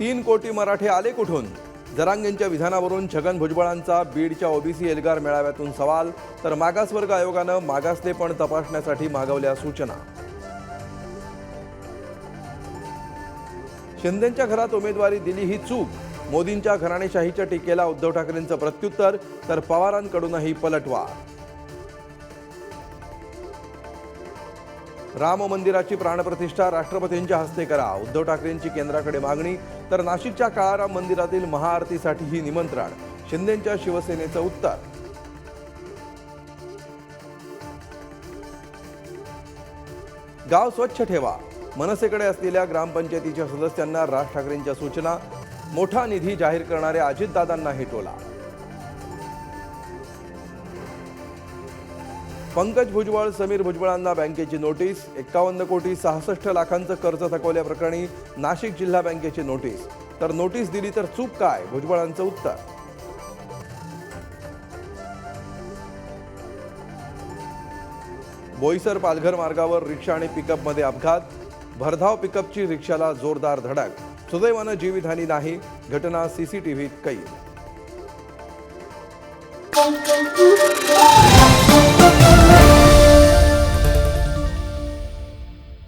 तीन कोटी मराठे आले कुठून? जरांगेंच्या विधानावरून छगन भुजबळांचा बीडच्या ओबीसी एल्गार मेळाव्यातून सवाल तर मागासवर्ग आयोगानं मागासलेपण तपासण्यासाठी मागवल्या सूचना. शिंदेच्या घरात उमेदवारी दिली ही चूक. मोदींच्या घराणेशाहीच्या टीकेला उद्धव ठाकरेंचं प्रत्युत्तर तर पवारांकडूनही पलटवार. राम मंदिराची प्राणप्रतिष्ठा राष्ट्रपतींच्या हस्ते करा. उद्धव ठाकरेंची केंद्राकडे मागणी तर नाशिकच्या काळाराम मंदिरातील महाआरतीसाठीही निमंत्रण. शिंदेच्या शिवसेनेचं उत्तर. गाव स्वच्छ ठेवा. मनसेकडे असलेल्या ग्रामपंचायतीच्या सदस्यांना राज ठाकरेंच्या सूचना. मोठा निधी जाहीर करणाऱ्या अजितदादांना हे पंकज भुजबळ समीर भुजबळांना बँकेची नोटीस एक्कावन्न कोटी सहासष्ट लाखांचं कर्ज थकवल्याप्रकरणी नाशिक जिल्हा बँकेची नोटीस. तर नोटीस दिली तर चूक काय? भुजबळांचं उत्तर. बोईसर पालघर मार्गावर रिक्षा आणि पिकअपमध्ये अपघात. भरधाव पिकअपची रिक्षाला जोरदार धडक. सुदैवानं जीवितहानी नाही. घटना सीसीटीव्हीत कैद.